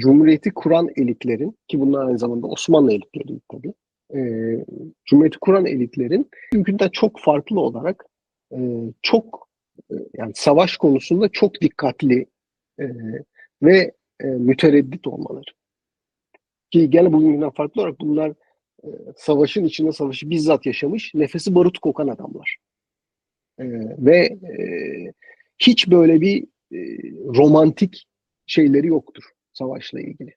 Cumhuriyeti kuran elitlerin ki bunlar aynı zamanda Osmanlı elitleri tabii. E, Cumhuriyeti kuran elitlerin mümkünden çok farklı olarak e, çok e, yani savaş konusunda çok dikkatli e, ve e, mütereddit olmaları. Ki gene bugünden farklı olarak bunlar e, savaşın içinde savaşı bizzat yaşamış, nefesi barut kokan adamlar. E, ve e, hiç böyle bir e, romantik şeyleri yoktur savaşla ilgili.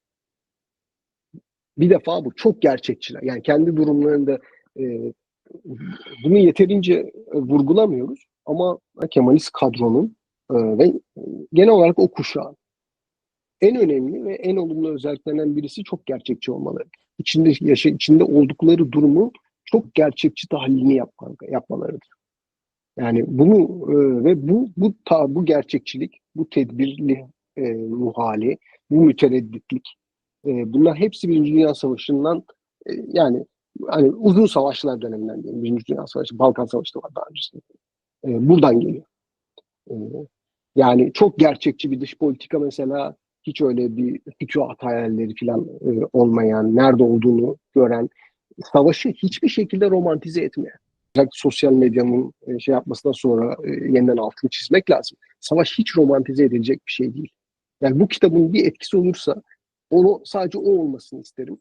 Bir defa bu çok gerçekçiler. Yani kendi durumlarında e, bunu yeterince vurgulamıyoruz ama Kemalist kadronun e, ve genel olarak o kuşağın en önemli ve en olumlu özelliklerinden birisi çok gerçekçi olmaları. İçinde yaşa içinde oldukları durumu çok gerçekçi tahlilini yapma, yapmalarıdır. Yani bunu e, ve bu bu ta, bu gerçekçilik, bu tedbirli e, ruh hali, bu müteredditlik e, bunlar hepsi Birinci Dünya Savaşı'ndan e, yani hani uzun savaşlar döneminden diyelim. Birinci Dünya Savaşı, Balkan Savaşı da var daha öncesinde. E, buradan geliyor. E, yani çok gerçekçi bir dış politika mesela hiç öyle bir fütuhat hayalleri falan e, olmayan, nerede olduğunu gören, savaşı hiçbir şekilde romantize etmeyen. Özellikle sosyal medyanın e, şey yapmasından sonra e, yeniden altını çizmek lazım. Savaş hiç romantize edilecek bir şey değil. Yani bu kitabın bir etkisi olursa onu sadece o olmasını isterim.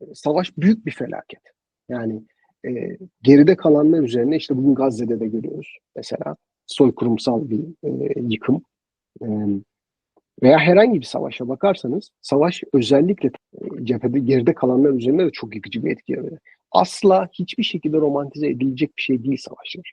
E, savaş büyük bir felaket. Yani e, geride kalanlar üzerine işte bugün Gazze'de de görüyoruz mesela soykırımsal bir e, yıkım. E, veya herhangi bir savaşa bakarsanız savaş özellikle e, cephede geride kalanlar üzerinde de çok yıkıcı bir etki yaratıyor. Asla hiçbir şekilde romantize edilecek bir şey değil savaşlar.